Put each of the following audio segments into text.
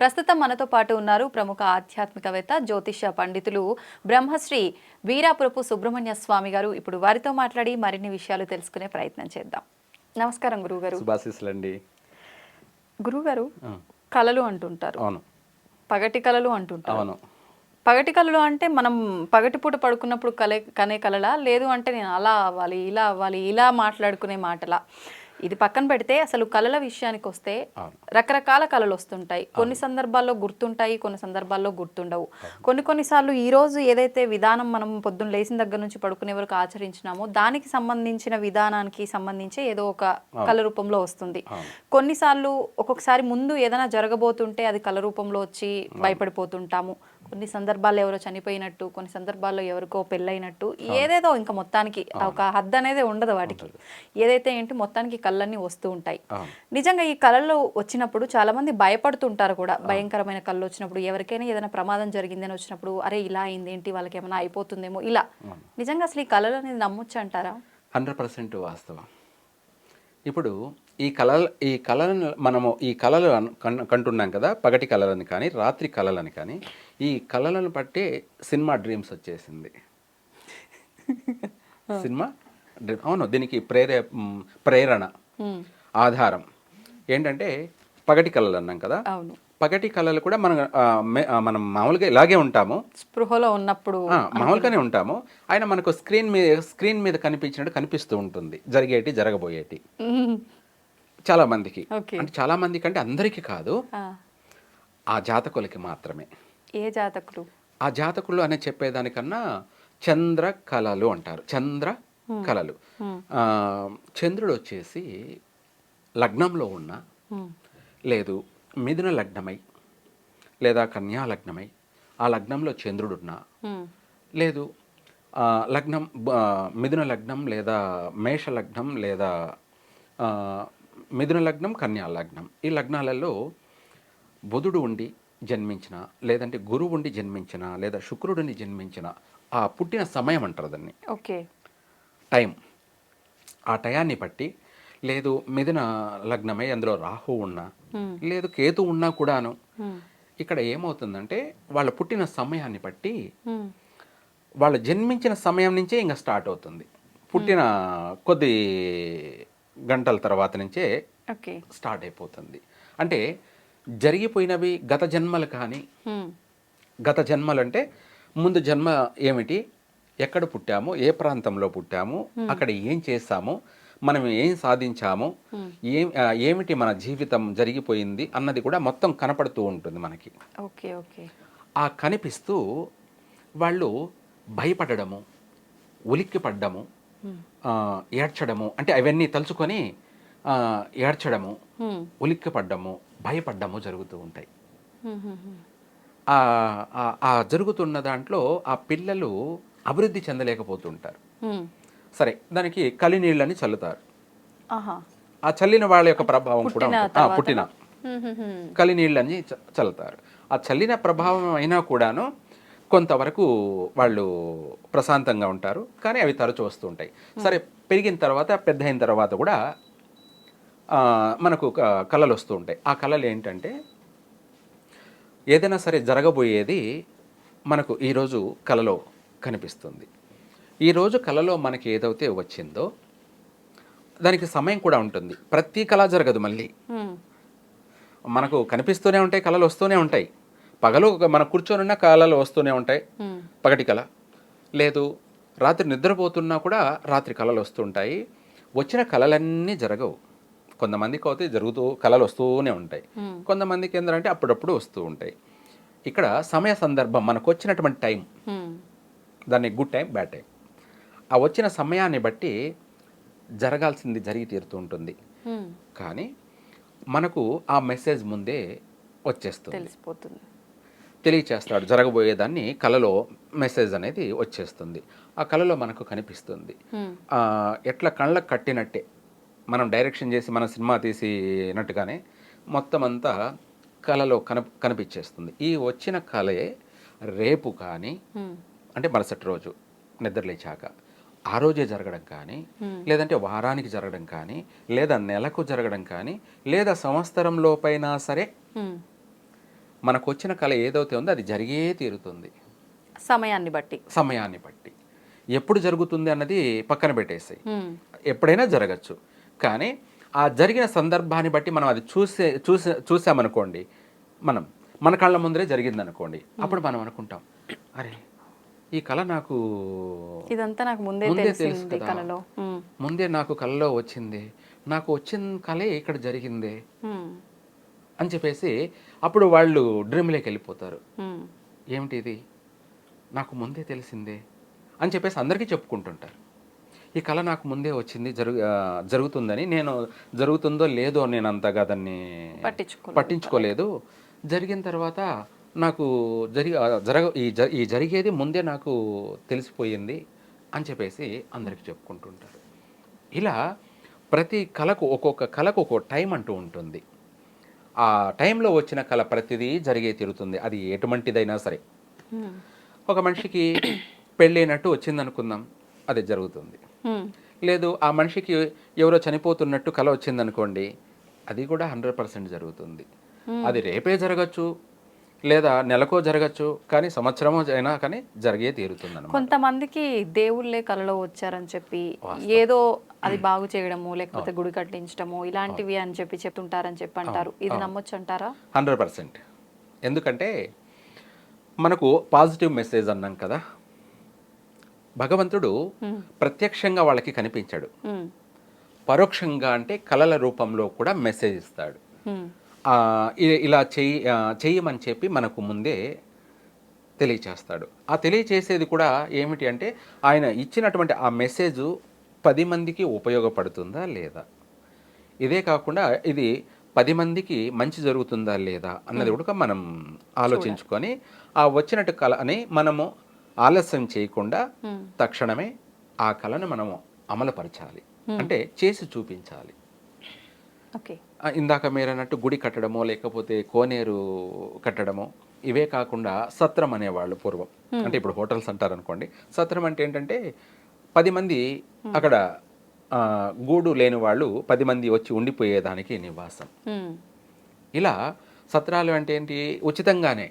ప్రస్తుతం మనతో పాటు ఉన్నారు ప్రముఖ ఆధ్యాత్మికవేత్త జ్యోతిష్య పండితులు బ్రహ్మశ్రీ వీరాపురపు సుబ్రహ్మణ్య స్వామి గారు. ఇప్పుడు వారితో మాట్లాడి మరిన్ని విషయాలు తెలుసుకునే ప్రయత్నం చేద్దాం. నమస్కారం గురువుగారు. గురువుగారు కళలు అంటుంటారు. అవును. పగటి కళలు అంటుంటారు. అవును. పగటి కళలు అంటే మనం పగటిపూట పడుకున్నప్పుడు కలే కనే కలలా లేదు అంటే నేను అలా అవ్వాలి ఇలా అవ్వాలి ఇలా మాట్లాడుకునే మాటలా? ఇది పక్కన పెడితే అసలు కళల విషయానికి వస్తే. రకరకాల కళలు వస్తుంటాయి. కొన్ని సందర్భాల్లో గుర్తుంటాయి కొన్ని సందర్భాల్లో గుర్తుండవు. కొన్ని కొన్నిసార్లు ఈ రోజు ఏదైతే విధానం మనం పొద్దున్న లేచిన దగ్గర నుంచి పడుకునే వరకు ఆచరించినామో దానికి సంబంధించిన విధానానికి సంబంధించి ఏదో ఒక కళ రూపంలో వస్తుంది. కొన్నిసార్లు ఒక్కొక్కసారి ముందు ఏదైనా జరగబోతుంటే అది కళ రూపంలో వచ్చి భయపడిపోతుంటాము. కొన్ని సందర్భాల్లో ఎవరో చనిపోయినట్టు కొన్ని సందర్భాల్లో ఎవరికో పెళ్ళైనట్టు ఏదేదో ఇంకా మొత్తానికి ఒక హద్దు అనేది ఉండదు వాటికి. ఏదైతే ఏంటి మొత్తానికి కళ్ళన్నీ వస్తూ ఉంటాయి. నిజంగా ఈ కళలు వచ్చినప్పుడు చాలా మంది భయపడుతుంటారు కూడా. భయంకరమైన కళ్ళు వచ్చినప్పుడు ఎవరికైనా ఏదైనా ప్రమాదం జరిగిందని వచ్చినప్పుడు అరే ఇలా అయింది ఏంటి వాళ్ళకి ఏమైనా అయిపోతుందేమో ఇలా. నిజంగా అసలు ఈ కళలు అనేది నమ్మొచ్చు అంటారా? హండ్రెడ్ పర్సెంట్ వాస్తవం. ఇప్పుడు ఈ కళలు ఈ కళలను మనము ఈ కళలు కంటున్నాం కదా పగటి కళలని కానీ రాత్రి కళలని కానీ ఈ కళలను బట్టే సినిమా డ్రీమ్స్ వచ్చేసింది. సినిమా డ్రీమ్ అవును దీనికి ప్రేరే ప్రేరణ ఆధారం. ఏంటంటే పగటి కళలు అన్నాం కదా అవును. పగటి కళలు కూడా మనం మనం మామూలుగా ఇలాగే ఉంటాము. స్పృహలో ఉన్నప్పుడు మామూలుగానే ఉంటాము. ఆయన మనకు స్క్రీన్ మీద స్క్రీన్ మీద కనిపించినట్టు కనిపిస్తూ ఉంటుంది. జరిగేటి జరగబోయేటి. చాలా మందికి. అంటే చాలా మందికి అంటే అందరికీ కాదు ఆ, జాతకులకి మాత్రమే. ఏ జాతకులు? ఆ జాతకులు అనే చెప్పేదానికన్నా చంద్ర కళలు అంటారు. చంద్ర కళలు. చంద్రుడు వచ్చేసి లగ్నంలో ఉన్న. లేదు మిథున లగ్నమై లేదా కన్యా లగ్నమై ఆ లగ్నంలో చంద్రుడున్నా. లేదు లగ్నం మిథున లగ్నం లేదా మేష లగ్నం లేదా మిథున లగ్నం కన్యా లగ్నం ఈ లగ్నాలలో బుధుడు ఉండి జన్మించిన లేదంటే గురువు ఉండి జన్మించిన లేదా శుక్రుడిని జన్మించిన ఆ పుట్టిన సమయం అంటారు దాన్ని ఓకే టైం ఆ టయాన్ని బట్టి లేదు మిథున లగ్నమై అందులో రాహు ఉన్నా. లేదు కేతు ఉన్నా కూడాను. ఇక్కడ ఏమవుతుందంటే వాళ్ళ పుట్టిన సమయాన్ని బట్టి. వాళ్ళు జన్మించిన సమయం నుంచే ఇంకా స్టార్ట్ అవుతుంది పుట్టిన కొద్ది గంటల తర్వాత నుంచే ఓకే. స్టార్ట్ అయిపోతుంది. అంటే జరిగిపోయినవి గత జన్మలు కానీ. గత జన్మలు అంటే ముందు జన్మ ఏమిటి? ఎక్కడ పుట్టాము? ఏ ప్రాంతంలో పుట్టాము? అక్కడ ఏం చేస్తాము? మనం ఏం సాధించాము? ఏం ఏమిటి మన జీవితం జరిగిపోయింది అన్నది కూడా మొత్తం కనపడుతూ ఉంటుంది మనకి. Okay okay. ఆ కనిపిస్తూ వాళ్ళు భయపడడము ఉలిక్కి పడ్డము ఏడ్చడము అంటే అవన్నీ తలుచుకొని ఆ, ఏడ్చడము మ్మ్. ఉలిక్కి పడ్డము భయపడ్డము జరుగుతూ ఉంటాయి. ఆ- జరుగుతున్న దాంట్లో ఆ పిల్లలు అభివృద్ధి చెందలేకపోతుంటారు. సరే దానికి కలినీళ్ళని చల్లుతారు ఆహా ఆ చల్లిన వాళ్ళ యొక్క ప్రభావం కూడా పుట్టిన. కలినీళ్ళని చ- చల్లుతారు ఆ చల్లిన ప్రభావం అయినా కూడాను కొంతవరకు వాళ్ళు ప్రశాంతంగా ఉంటారు కానీ అవి తరచు వస్తూ ఉంటాయి. సరే పెరిగిన తర్వాత పెద్ద అయిన తర్వాత కూడా మనకు క- కళలు వస్తూ ఉంటాయి. ఆ కళలు ఏంటంటే ఏదైనా సరే జరగబోయేది మనకు ఈరోజు కళలో కనిపిస్తుంది. ఈరోజు కళలో మనకి ఏదైతే వచ్చిందో దానికి సమయం కూడా ఉంటుంది. ప్రతి కళ జరగదు మళ్ళీ. మనకు కనిపిస్తూనే ఉంటాయి కళలు వస్తూనే ఉంటాయి. పగలు మనం కూర్చొని ఉన్న కళలు వస్తూనే ఉంటాయి. పగటి కళ లేదు రాత్రి నిద్రపోతున్నా కూడా రాత్రి కళలు వస్తుంటాయి. వచ్చిన కళలన్నీ జరగవు. కొంతమందికి అయితే జరుగుతూ కళలు వస్తూనే ఉంటాయి. కొంతమందికి ఏంటంటే అప్పుడప్పుడు వస్తూ ఉంటాయి. ఇక్కడ సమయ సందర్భం మనకు వచ్చినటువంటి టైం. దాన్ని గుడ్ టైం బ్యాడ్ టైం. ఆ వచ్చిన సమయాన్ని బట్టి జరగాల్సింది జరిగి తీరుతూ ఉంటుంది. కానీ మనకు ఆ మెసేజ్ ముందే వచ్చేస్తుంది. తెలిసిపోతుంది. తెలియచేస్తాడు జరగబోయేదాన్ని కళలో మెసేజ్ అనేది వచ్చేస్తుంది. ఆ కళలో మనకు కనిపిస్తుంది. ఎట్లా కళ్ళకు కట్టినట్టే మనం డైరెక్షన్ చేసి మన సినిమా తీసినట్టుగానే మొత్తం అంతా కళలో కన కనిపించేస్తుంది. ఈ వచ్చిన కళే రేపు కానీ. అంటే మరుసటి రోజు నిద్రలేచాక ఆ రోజే జరగడం కానీ లేదంటే వారానికి జరగడం కానీ లేదా నెలకు జరగడం కానీ లేదా సంవత్సరం లోపైనా సరే. మనకు వచ్చిన కళ ఏదైతే ఉందో అది జరిగే తీరుతుంది. సమయాన్ని బట్టి. సమయాన్ని బట్టి. ఎప్పుడు జరుగుతుంది అన్నది పక్కన పెట్టేసాయి. ఎప్పుడైనా జరగచ్చు. కానీ ఆ జరిగిన సందర్భాన్ని బట్టి మనం అది చూసే చూసే చూసామనుకోండి మనం మన కళ్ళ ముందరే జరిగింది అనుకోండి అప్పుడు మనం అనుకుంటాం అరే ఈ కళ నాకు ఇదంతా నాకు ముందే తెలుసు కదా. ముందే నాకు కళలో వచ్చింది. నాకు వచ్చిన కళే ఇక్కడ జరిగింది. అని చెప్పేసి అప్పుడు వాళ్ళు డ్రీమ్లోకి వెళ్ళిపోతారు. ఏమిటి ఇది? నాకు ముందే తెలిసిందే అని చెప్పేసి అందరికీ చెప్పుకుంటుంటారు. ఈ కళ నాకు ముందే వచ్చింది జరుగు జరుగుతుందని నేను జరుగుతుందో లేదో నేను అంతగా దాన్ని పట్టించుకోలేదు. పట్టించుకోలేదు. జరిగిన తర్వాత నాకు జరి జరగ ఈ ఈ జరిగేది ముందే నాకు తెలిసిపోయింది అని చెప్పేసి అందరికీ చెప్పుకుంటుంటారు. ఇలా ప్రతి కళకు ఒక్కొక్క కళకు ఒక్కొక్క టైం అంటూ ఉంటుంది. ఆ టైంలో వచ్చిన కళ ప్రతిదీ జరిగే తీరుతుంది. అది ఎటువంటిదైనా సరే. ఒక మనిషికి పెళ్ళైనట్టు వచ్చింది అనుకుందాం అది జరుగుతుంది. లేదు ఆ మనిషికి ఎవరో చనిపోతున్నట్టు కళ వచ్చింది అనుకోండి అది కూడా హండ్రెడ్ పర్సెంట్ జరుగుతుంది. అది రేపే జరగచ్చు లేదా నెలకో జరగచ్చు కానీ సంవత్సరమో అయినా కానీ జరిగే తీరుతుంది కొంతమందికి దేవుళ్ళే కలలో వచ్చారని చెప్పి ఏదో అది బాగు చేయడము లేకపోతే గుడి కట్టించడము ఇలాంటివి అని చెప్పి చెప్తుంటారని చెప్పి అంటారు ఇది నమ్మొచ్చు అంటారా? Hundred percent. ఎందుకంటే మనకు పాజిటివ్ మెసేజ్ అన్నాం కదా. భగవంతుడు ప్రత్యక్షంగా వాళ్ళకి కనిపించాడు. పరోక్షంగా అంటే కళల రూపంలో కూడా మెసేజ్ ఇస్తాడు. ఇలా చెయ్యి ఆ, చెయ్యమని చెప్పి మనకు ముందే తెలియచేస్తాడు. ఆ తెలియచేసేది కూడా ఏమిటి అంటే ఆయన ఇచ్చినటువంటి ఆ మెసేజ్ పది మందికి ఉపయోగపడుతుందా లేదా? ఇదే కాకుండా ఇది పది మందికి మంచి జరుగుతుందా లేదా అన్నది కూడా మనం ఆలోచించుకొని ఆ వచ్చినట్టు కళని మనము ఆలస్యం చేయకుండా తక్షణమే ఆ కళను మనము అమలుపరచాలి. అంటే చేసి చూపించాలి. ఓకే. ఇందాక మీరు అన్నట్టు గుడి కట్టడమో లేకపోతే కోనేరు కట్టడమో ఇవే కాకుండా సత్రం అనేవాళ్ళు పూర్వం. అంటే ఇప్పుడు హోటల్స్ అంటారు అనుకోండి సత్రం అంటే ఏంటంటే పది మంది అక్కడ గూడు లేని వాళ్ళు పది మంది వచ్చి ఉండిపోయేదానికి నివాసం. ఇలా సత్రాలు అంటే ఏంటి? ఉచితంగానే.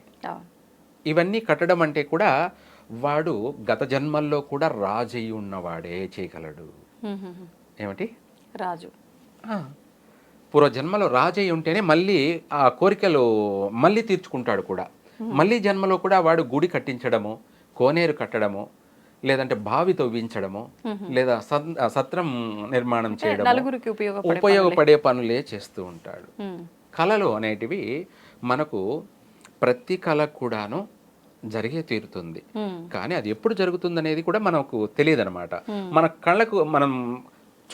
ఇవన్నీ కట్టడం అంటే కూడా వాడు గత జన్మల్లో కూడా రాజయ్యి ఉన్నవాడే చేయగలడు. ఏమిటి? రాజు. పూర్వజన్మలో రాజయ్య ఉంటేనే మళ్ళీ ఆ కోరికలు మళ్ళీ తీర్చుకుంటాడు కూడా. మళ్ళీ జన్మలో కూడా వాడు గుడి కట్టించడము కోనేరు కట్టడము లేదంటే బావి తవ్వించడము లేదా సత్- ఆ, సత్రం నిర్మాణం చేయడం ఉపయోగపడే పనులే చేస్తూ ఉంటాడు. హ్మ్. కళలు అనేటివి మనకు ప్రతి కళ కూడాను జరిగే తీరుతుంది. కానీ అది ఎప్పుడు జరుగుతుంది అనేది కూడా మనకు తెలియదు అనమాట మన కళ్ళకు మనం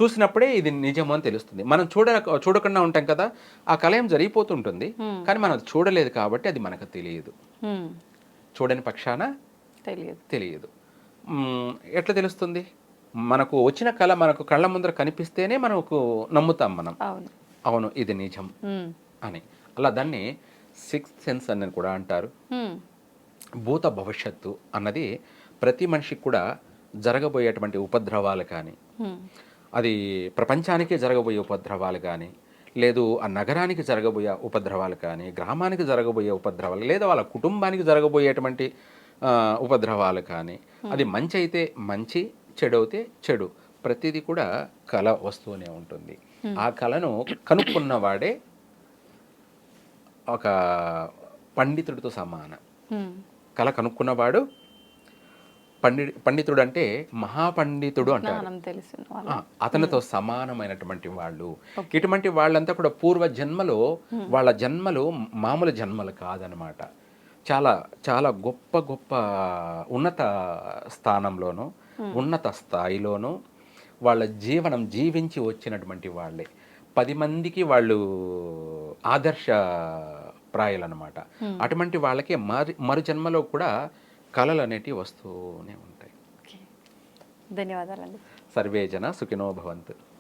చూసినప్పుడే ఇది నిజము అని తెలుస్తుంది. మనం చూడ చూడకుండా ఉంటాం కదా ఆ ఏం జరిగిపోతుంటుంది. కానీ మనం అది చూడలేదు కాబట్టి అది మనకు తెలియదు. చూడని పక్షాన తెలియదు. తెలియదు. ఎట్లా తెలుస్తుంది? మనకు వచ్చిన కళ మనకు కళ్ళ ముందర కనిపిస్తేనే మనకు నమ్ముతాం మనం. అవును. ఇది నిజం. అని. అలా దాన్ని సిక్స్త్ సెన్స్ అని కూడా అంటారు. భూత భవిష్యత్తు అన్నది ప్రతి మనిషికి కూడా జరగబోయేటువంటి ఉపద్రవాలు కానీ. అది ప్రపంచానికి జరగబోయే ఉపద్రవాలు కానీ లేదు ఆ నగరానికి జరగబోయే ఉపద్రవాలు కానీ గ్రామానికి జరగబోయే ఉపద్రవాలు లేదా వాళ్ళ కుటుంబానికి జరగబోయేటువంటి ఉపద్రవాలు కానీ అది మంచి అయితే మంచి చెడు అయితే చెడు. ప్రతిదీ కూడా కళ వస్తూనే ఉంటుంది. ఆ కళను కనుక్కున్నవాడే ఒక పండితుడితో సమానం. కళ కనుక్కున్నవాడు పండి పండితుడు అంటే మహాపండితుడు అంటారు అతనితో సమానమైనటువంటి వాళ్ళు. ఇటువంటి వాళ్ళంతా కూడా పూర్వ జన్మలో వాళ్ళ జన్మలు మామూలు జన్మలు కాదనమాట. చాలా చాలా గొప్ప గొప్ప ఉన్నత స్థానంలోనూ ఉన్నత స్థాయిలోనూ వాళ్ళ జీవనం జీవించి వచ్చినటువంటి వాళ్ళే. పది మందికి వాళ్ళు ఆదర్శ ప్రాయాలన్నమాట అటువంటి వాళ్ళకి మరి మరు జన్మలో కూడా కళలు అనేటివి వస్తూనే ఉంటాయి. ధన్యవాదాలండి. సర్వే జన సుఖినో భవంతు.